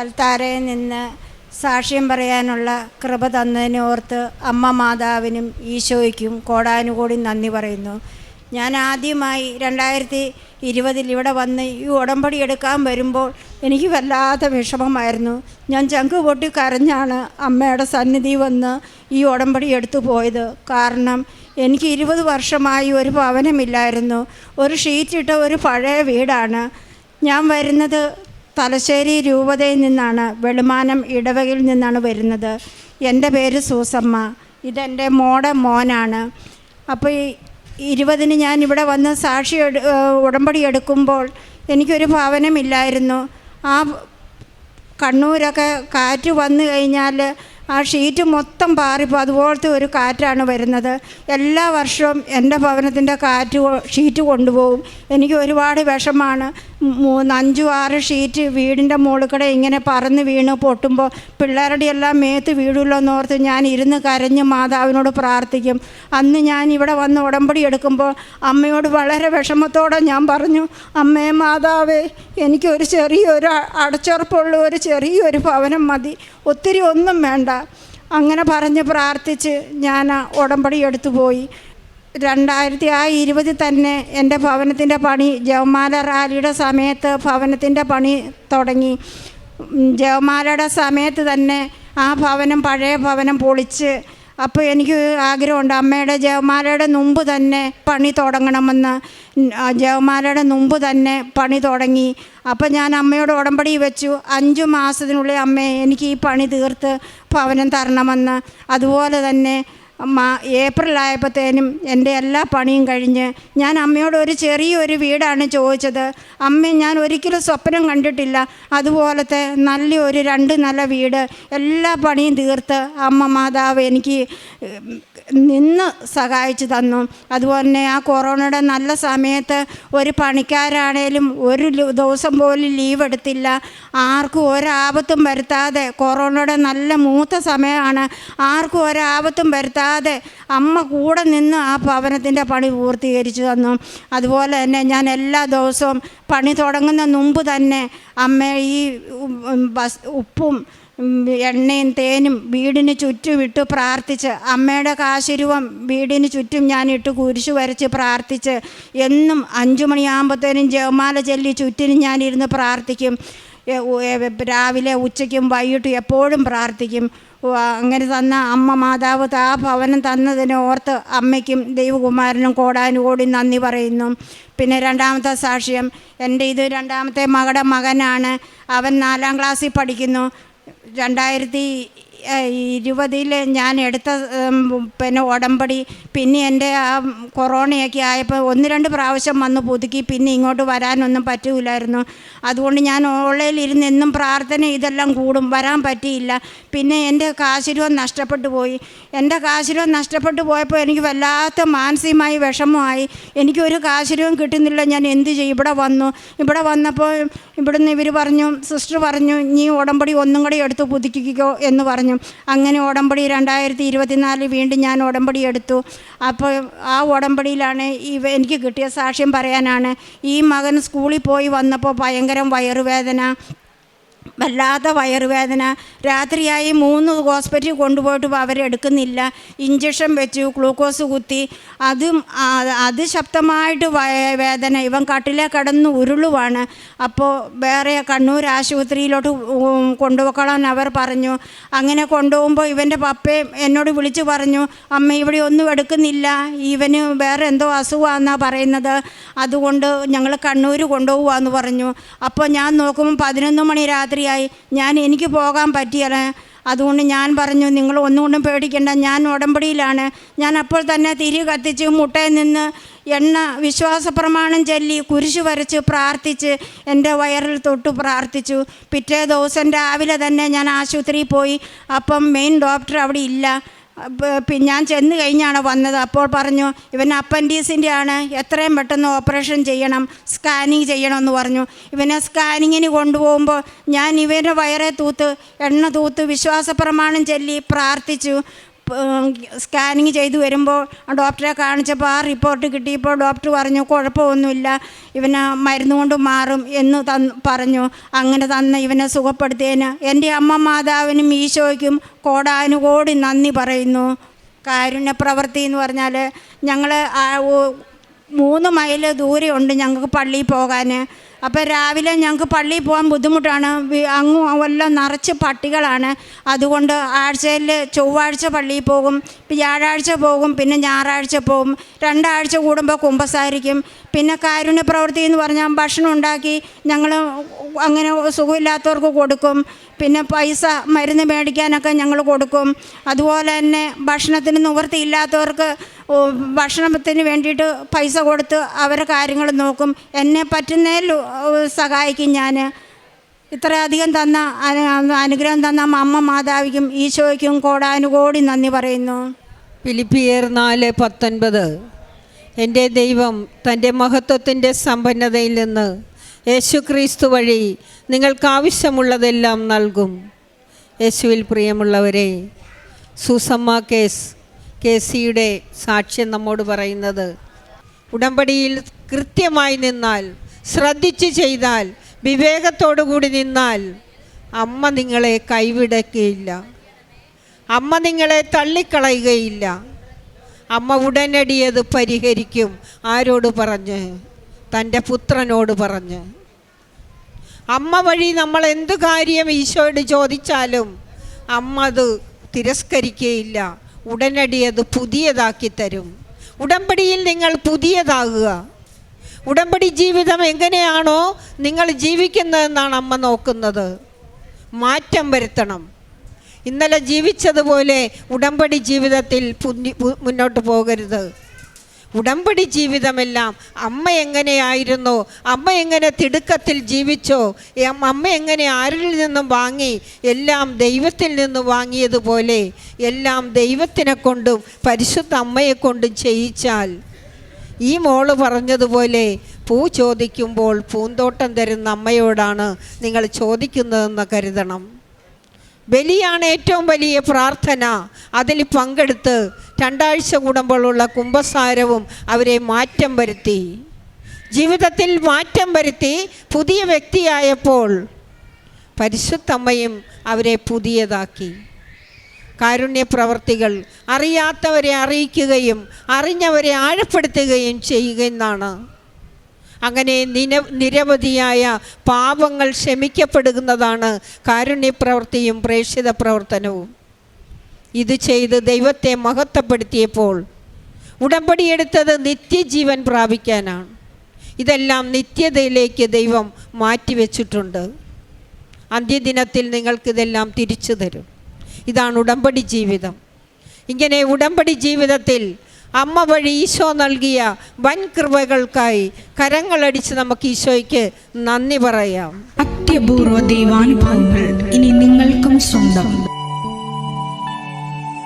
അൽത്താരയിൽ നിന്ന് സാക്ഷ്യം പറയാനുള്ള കൃപ തന്നതിനെ ഓർത്ത് അമ്മ മാതാവിനും ഈശോയ്ക്കും കോടാനുകൂടി നന്ദി പറയുന്നു. ഞാൻ ആദ്യമായി രണ്ടായിരത്തി ഇരുപതിൽ ഇവിടെ വന്ന് ഈ ഉടമ്പടി എടുക്കാൻ വരുമ്പോൾ എനിക്ക് വല്ലാത്ത വിഷമമായിരുന്നു. ഞാൻ ചങ്ക് പൊട്ടി കരഞ്ഞാണ് അമ്മയുടെ സന്നിധി വന്ന് ഈ ഉടമ്പടി എടുത്തു പോയത്. കാരണം എനിക്ക് ഇരുപത് വർഷമായി ഒരു ഭവനമില്ലായിരുന്നു. ഒരു ഷീറ്റിട്ട ഒരു പഴയ വീടാണ്. ഞാൻ വരുന്നത് തലശ്ശേരി രൂപതയിൽ നിന്നാണ് വെളുമാനം ഇടവകയിൽ നിന്നാണ് വരുന്നത്. എന്റെ പേര് സൂസമ്മ. ഇതെന്റെ മോടെ മോനാണ്. അപ്പോൾ ഈ ഇരുപതിന് ഞാൻ ഇവിടെ വന്ന് സാക്ഷി ഉടമ്പടി എടുക്കുമ്പോൾ എനിക്കൊരു ഭവനമില്ലായിരുന്നു. ആ കണ്ണൂരൊക്കെ കാറ്റ് വന്നു കഴിഞ്ഞാൽ ആ ഷീറ്റ് മൊത്തം പാറിപ്പോൾ അതുപോലത്തെ ഒരു കാറ്റാണ് വരുന്നത്. എല്ലാ വർഷവും എന്റെ ഭവനത്തിന്റെ കാറ്റ് ഷീറ്റ് കൊണ്ടുപോകും. എനിക്ക് ഒരുപാട് വിഷമാണ്. മൂന്ന് അഞ്ചു ആറ് ഷീറ്റ് വീടിന്റെ മുകളിൽക്കടെ ഇങ്ങനെ പറന്ന് വീണ് പൊട്ടുമ്പോൾ പിള്ളേരുടെ എല്ലാം മേത്ത് വീഴുമല്ലോ എന്നോർത്ത് ഞാൻ ഇരുന്ന് കരഞ്ഞ് മാതാവിനോട് പ്രാർത്ഥിക്കും. അന്ന് ഞാൻ ഇവിടെ വന്ന് ഉടമ്പടി എടുക്കുമ്പോൾ അമ്മയോട് വളരെ വിഷമത്തോടെ ഞാൻ പറഞ്ഞു അമ്മേ മാതാവേ എനിക്കൊരു ചെറിയൊരു അടച്ചുറപ്പുള്ള ഒരു ചെറിയൊരു ഭവനം മതി. ഒത്തിരി ഒന്നും വേണ്ട. അങ്ങനെ പറഞ്ഞ് പ്രാർത്ഥിച്ച് ഞാൻ ഉടമ്പടി എടുത്തു പോയി. രണ്ടായിരത്തി ആ ഇരുപതിൽ തന്നെ എന്റെ ഭവനത്തിന്റെ പണി ജവമാല റാലിയുടെ സമയത്ത് ഭവനത്തിന്റെ പണി തുടങ്ങി. ജവമാലയുടെ സമയത്ത് തന്നെ ആ ഭവനം പഴയ ഭവനം പൊളിച്ച് അപ്പോൾ എനിക്ക് ആഗ്രഹമുണ്ട് അമ്മയുടെ ജവമാലയുടെ മുമ്പ് തന്നെ പണി തുടങ്ങണമെന്ന്. ജവമാലയുടെ മുമ്പ് തന്നെ പണി തുടങ്ങി. അപ്പോൾ ഞാൻ അമ്മയോട് ഉടമ്പടി വെച്ചു. അഞ്ചു മാസത്തിനുള്ളിൽ അമ്മേ എനിക്ക് ഈ പണി തീർത്ത് ഭവനം തരണമെന്ന്. അതുപോലെ തന്നെ മാ ഏപ്രിലായപ്പോഴത്തേനും എന്റെ എല്ലാ പണിയും കഴിഞ്ഞ് ഞാൻ അമ്മയോട് ഒരു ചെറിയൊരു വീടാണ് ചോദിച്ചത്. അമ്മ ഞാൻ ഒരിക്കലും സ്വപ്നം കണ്ടിട്ടില്ല. അതുപോലത്തെ നല്ല ഒരു രണ്ട് നല്ല വീട് എല്ലാ പണിയും തീർത്ത് അമ്മ മാതാവ് എനിക്ക് നിന്ന് സഹായിച്ചു തന്നു. അതുപോലെ തന്നെ ആ കൊറോണയുടെ നല്ല സമയത്ത് ഒരു പണിക്കാരാണേലും ഒരു ദിവസം പോലും ലീവ് എടുത്തില്ല. ആർക്കും ഒരാപത്തും വരുത്താതെ കൊറോണയുടെ നല്ല മൂത്ത സമയമാണ് ആർക്കും ഒരാപത്തും വരുത്താതെ അമ്മ കൂടെ നിന്ന് ആ ഭവനത്തിന്റെ പണി പൂർത്തീകരിച്ചു തന്നു. അതുപോലെ തന്നെ ഞാൻ എല്ലാ ദിവസവും പണി തുടങ്ങുന്ന മുമ്പ് തന്നെ അമ്മ ഈ ബസ് ഉപ്പും എണ്ണയും തേനും വീടിന് ചുറ്റും ഇട്ട് പ്രാർത്ഥിച്ച് അമ്മയുടെ കാശിരുവം വീടിന് ചുറ്റും ഞാൻ ഇട്ട് കുരിശു വരച്ച് പ്രാർത്ഥിച്ച് എന്നും അഞ്ചു മണിയാകുമ്പോഴത്തേനും ജവമാല ചൊല്ലി ചുറ്റിനും ഞാനിരുന്ന് പ്രാർത്ഥിക്കും. രാവിലെ ഉച്ചയ്ക്കും വൈകിട്ടും എപ്പോഴും പ്രാർത്ഥിക്കും. അങ്ങനെ തന്ന അമ്മ മാതാവ് ആ ഭവനം തന്നതിനെ ഓർത്ത് അമ്മയ്ക്കും ദൈവകുമാരനും കോടാനുകോടി നന്ദി പറയുന്നു. പിന്നെ രണ്ടാമത്തെ സാക്ഷ്യം എന്റെ ഇത് രണ്ടാമത്തെ മകളുടെ മകനാണ്. അവൻ നാലാം ക്ലാസ്സിൽ പഠിക്കുന്നു. രണ്ടായിരത്തി ഇരുപതിൽ ഞാൻ എടുത്ത പിന്നെ ഉടമ്പടി പിന്നെ എന്റെ ആ കൊറോണയൊക്കെ ആയപ്പോൾ ഒന്ന് രണ്ട് പ്രാവശ്യം വന്ന് പുതുക്കി പിന്നെ ഇങ്ങോട്ട് വരാനൊന്നും പറ്റൂലായിരുന്നു. അതുകൊണ്ട് ഞാൻ ഓൺലൈനിൽ ഇരുന്ന് എന്നും പ്രാർത്ഥന ഇതെല്ലാം കൂടും വരാൻ പറ്റിയില്ല. പിന്നെ എന്റെ കാശിരവം നഷ്ടപ്പെട്ടു പോയി. എന്റെ കാശിരവം നഷ്ടപ്പെട്ടു പോയപ്പോൾ എനിക്ക് വല്ലാത്ത മാനസികമായി വിഷമമായി. എനിക്കൊരു കാശിരവും കിട്ടുന്നില്ല ഞാൻ എന്ത് ചെയ്യും? ഇവിടെ വന്നു. ഇവിടെ വന്നപ്പോൾ ഇവിടുന്ന് ഇവർ പറഞ്ഞു സിസ്റ്റർ പറഞ്ഞു നീ ഉടമ്പടി ഒന്നും കൂടി എടുത്ത് പുതുക്കിക്കോ എന്ന് പറഞ്ഞു. അങ്ങനെ ഉടമ്പടി രണ്ടായിരത്തി ഇരുപത്തിനാലിൽ വീണ്ടും ഞാൻ ഉടമ്പടി എടുത്തു. അപ്പോൾ ആ ഉടമ്പടിയിലാണ് ഇവ എനിക്ക് കിട്ടിയ സാക്ഷ്യം പറയാനാണ്. ഈ മകൻ സ്കൂളിൽ പോയി വന്നപ്പോൾ ഭയങ്കര വയറുവേദന. വല്ലാത്ത വയറുവേദന. രാത്രിയായി മൂന്ന് ഹോസ്പിറ്റലിൽ കൊണ്ടുപോയിട്ട് അവരെടുക്കുന്നില്ല ഇഞ്ചക്ഷൻ വെച്ചു ഗ്ലൂക്കോസ് കുത്തി. അതും അത് അതിശക്തമായിട്ട് വേദന. ഇവൻ കട്ടിലെ കിടന്ന് ഉരുളുവാണ്. അപ്പോൾ വേറെ കണ്ണൂർ ആശുപത്രിയിലോട്ട് കൊണ്ടുപോക്കണം അവർ പറഞ്ഞു. അങ്ങനെ കൊണ്ടുപോകുമ്പോൾ ഇവന്റെ പപ്പയും എന്നോട് വിളിച്ചു പറഞ്ഞു അമ്മ ഇവിടെ ഒന്നും എടുക്കുന്നില്ല. ഇവന് വേറെ എന്തോ അസുഖമാണെന്നാണ് പറയുന്നത്. അതുകൊണ്ട് ഞങ്ങൾ കണ്ണൂർ കൊണ്ടുപോകുക എന്ന് പറഞ്ഞു. അപ്പോൾ ഞാൻ നോക്കുമ്പോൾ പതിനൊന്ന് മണി രാത്രിയായി ഞാൻ എനിക്ക് പോകാൻ പറ്റിയല്ല അതുകൊണ്ട് ഞാൻ പറഞ്ഞു നിങ്ങൾ ഒന്നുകൊണ്ടും പേടിക്കേണ്ട ഞാൻ ഉടമ്പടിയിലാണ്. ഞാൻ അപ്പോൾ തന്നെ തിരി കത്തിച്ച് മുട്ടയിൽ നിന്ന് എണ്ണ വിശ്വാസ പ്രമാണം ചൊല്ലി കുരിശു വരച്ച് പ്രാർത്ഥിച്ച് എന്റെ വയറിൽ തൊട്ട് പ്രാർത്ഥിച്ചു. പിറ്റേ ദിവസം രാവിലെ തന്നെ ഞാൻ ആശുപത്രിയിൽ പോയി. അപ്പം മെയിൻ ഡോക്ടർ അവിടെ ഇല്ല. ഞാൻ ചെന്ന് കഴിഞ്ഞാണ് വന്നത്. അപ്പോൾ പറഞ്ഞു ഇവൻ അപ്പൻഡീസിന്റെ ആണ് എത്രയും പെട്ടെന്ന് ഓപ്പറേഷൻ ചെയ്യണം സ്കാനിങ് ചെയ്യണമെന്ന് പറഞ്ഞു. ഇവനെ സ്കാനിങ്ങിന് കൊണ്ടുപോകുമ്പോൾ ഞാൻ ഇവന്റെ വയറെ തൂത്ത് എണ്ണ തൂത്ത് വിശ്വാസപ്രമാണം ചൊല്ലി പ്രാർത്ഥിച്ചു. സ്കാനിങ് ചെയ്ത് വരുമ്പോൾ ഡോക്ടറെ കാണിച്ചപ്പോൾ ആ റിപ്പോർട്ട് കിട്ടിയപ്പോൾ ഡോക്ടർ പറഞ്ഞു കുഴപ്പമൊന്നുമില്ല. ഇവന് മരുന്ന് കൊണ്ട് മാറും എന്ന് തന്ന് പറഞ്ഞു. അങ്ങനെ തന്ന ഇവനെ സുഖപ്പെടുത്തിയതിന് എന്റെ അമ്മ മാതാവിനും ഈശോയ്ക്കും കോടാനുകോടി നന്ദി പറയുന്നു. കാരുണ്യ പ്രവൃത്തി എന്ന് പറഞ്ഞാൽ ഞങ്ങൾ മൂന്ന് മൈൽ ദൂരെയുണ്ട് ഞങ്ങൾക്ക് പള്ളിയിൽ പോകാൻ. അപ്പോൾ രാവിലെ ഞങ്ങൾക്ക് പള്ളിയിൽ പോകാൻ ബുദ്ധിമുട്ടാണ്. അങ്ങും എല്ലാം നിറച്ച് പട്ടികളാണ്. അതുകൊണ്ട് ആഴ്ചയിൽ ചൊവ്വാഴ്ച പള്ളിയിൽ പോകും വ്യാഴാഴ്ച പോകും പിന്നെ ഞായറാഴ്ച പോകും. രണ്ടാഴ്ച കൂടുമ്പോൾ കുമ്പസാരിക്കും. പിന്നെ കാരുണ്യ പ്രവൃത്തി എന്ന് പറഞ്ഞാൽ ഭക്ഷണം ഉണ്ടാക്കി ഞങ്ങൾ അങ്ങനെ സുഖമില്ലാത്തവർക്ക് കൊടുക്കും. പിന്നെ പൈസ മരുന്ന് മേടിക്കാനൊക്കെ ഞങ്ങൾ കൊടുക്കും. അതുപോലെ തന്നെ ഭക്ഷണത്തിന് നിവൃത്തിയില്ലാത്തവർക്ക് ഭക്ഷണത്തിന് വേണ്ടിയിട്ട് പൈസ കൊടുത്ത് അവരെ കാര്യങ്ങൾ നോക്കും. എന്നെ പറ്റുന്നതിൽ സഹായിക്കും ഞാൻ ഇത്രയധികം തന്ന അനുഗ്രഹം തന്ന അമ്മ മാതാവിക്കും ഈശോയ്ക്കും കോടാനുകോടി നന്ദി പറയുന്നു. ഫിലിപ്പിയർ നാല് പത്തൊൻപത്. എന്റെ ദൈവം തന്റെ മഹത്വത്തിന്റെ സമ്പന്നതയിൽ നിന്ന് യേശുക്രിസ്തു വഴി നിങ്ങൾക്ക് ആവശ്യമുള്ളതെല്ലാം നൽകും. യേശുവിൽ പ്രിയമുള്ളവരെ സൂസമ്മ കേസ്. കെ സിയുടെ സാക്ഷ്യം നമ്മോട് പറയുന്നത് ഉടമ്പടിയിൽ കൃത്യമായി നിന്നാൽ ശ്രദ്ധിച്ച് ചെയ്താൽ വിവേകത്തോടു കൂടി നിന്നാൽ അമ്മ നിങ്ങളെ കൈവിടക്കുകയില്ല അമ്മ നിങ്ങളെ തള്ളിക്കളയുകയില്ല. അമ്മ ഉടനടി അത് പരിഹരിക്കും ആരോട് പറഞ്ഞ്? തന്റെ പുത്രനോട് പറഞ്ഞ്. അമ്മ വഴി നമ്മൾ എന്ത് കാര്യം ഈശോയോട് ചോദിച്ചാലും അമ്മ അത് തിരസ്കരിക്കുകയില്ല. ഉടനടി അത് പുതിയതാക്കി തരും. ഉടമ്പടിയിൽ നിങ്ങൾ പുതിയതാകുക. ഉടമ്പടി ജീവിതം എങ്ങനെയാണോ നിങ്ങൾ ജീവിക്കുന്നതെന്നാണ് അമ്മ നോക്കുന്നത്. മാറ്റം വരുത്തണം. ഇന്നലെ ജീവിച്ചതുപോലെ ഉടമ്പടി ജീവിതത്തിൽ മുന്നോട്ട് പോകരുത്. ഉടമ്പടി ജീവിതമെല്ലാം അമ്മ എങ്ങനെയായിരുന്നു? അമ്മ എങ്ങനെ തിടുക്കത്തിൽ ജീവിച്ചോ? അമ്മ എങ്ങനെ ആരിൽ നിന്നും വാങ്ങി? എല്ലാം ദൈവത്തിൽ നിന്ന് വാങ്ങിയതുപോലെ എല്ലാം ദൈവത്തിനെ കൊണ്ടും പരിശുദ്ധ അമ്മയെ കൊണ്ടും ചെയ്യിച്ചാൽ. ഈ മോൾ പറഞ്ഞതുപോലെ പൂ ചോദിക്കുമ്പോൾ പൂന്തോട്ടം തരുന്ന അമ്മയോടാണ് നിങ്ങൾ ചോദിക്കുന്നതെന്ന് കരുതണം. ബലിയാണ് ഏറ്റവും വലിയ പ്രാർത്ഥന. അതിൽ പങ്കെടുത്ത് രണ്ടാഴ്ച കൂടുമ്പോഴുള്ള കുംഭസാരവും അവരെ മാറ്റം വരുത്തി. ജീവിതത്തിൽ മാറ്റം വരുത്തി പുതിയ വ്യക്തിയായപ്പോൾ പരിശുദ്ധമ്മയും അവരെ പുതിയതാക്കി. കാരുണ്യ പ്രവർത്തികൾ അറിയാത്തവരെ അറിയിക്കുകയും അറിഞ്ഞവരെ ആഴപ്പെടുത്തുകയും ചെയ്യുകയെന്നാണ്. അങ്ങനെ നിന നിരവധിയായ പാപങ്ങൾ ക്ഷമിക്കപ്പെടുന്നതാണ് കാരുണ്യപ്രവൃത്തിയും പ്രേക്ഷിത പ്രവർത്തനവും ഇത് ചെയ്ത് ദൈവത്തെ മഹത്വപ്പെടുത്തിയപ്പോൾ ഉടമ്പടിയെടുത്തത് നിത്യജീവൻ പ്രാപിക്കാനാണ്. ഇതെല്ലാം നിത്യതയിലേക്ക് ദൈവം മാറ്റിവെച്ചിട്ടുണ്ട്. അന്ത്യദിനത്തിൽ നിങ്ങൾക്കിതെല്ലാം തിരിച്ചു തരും. ഇതാണ് ഉടമ്പടി ജീവിതം. ഇങ്ങനെ ഉടമ്പടി ജീവിതത്തിൽ അമ്മ വഴി ഈശോ നൽകിയ വൻ കൃപകൾക്കായി കരങ്ങളടിച്ച് നമുക്ക് ഈശോയ്ക്ക് നന്ദി പറയാം. അത്യപൂർവ ദൈവാനുഭവങ്ങൾ ഇനി നിങ്ങൾക്കും സ്വന്തം.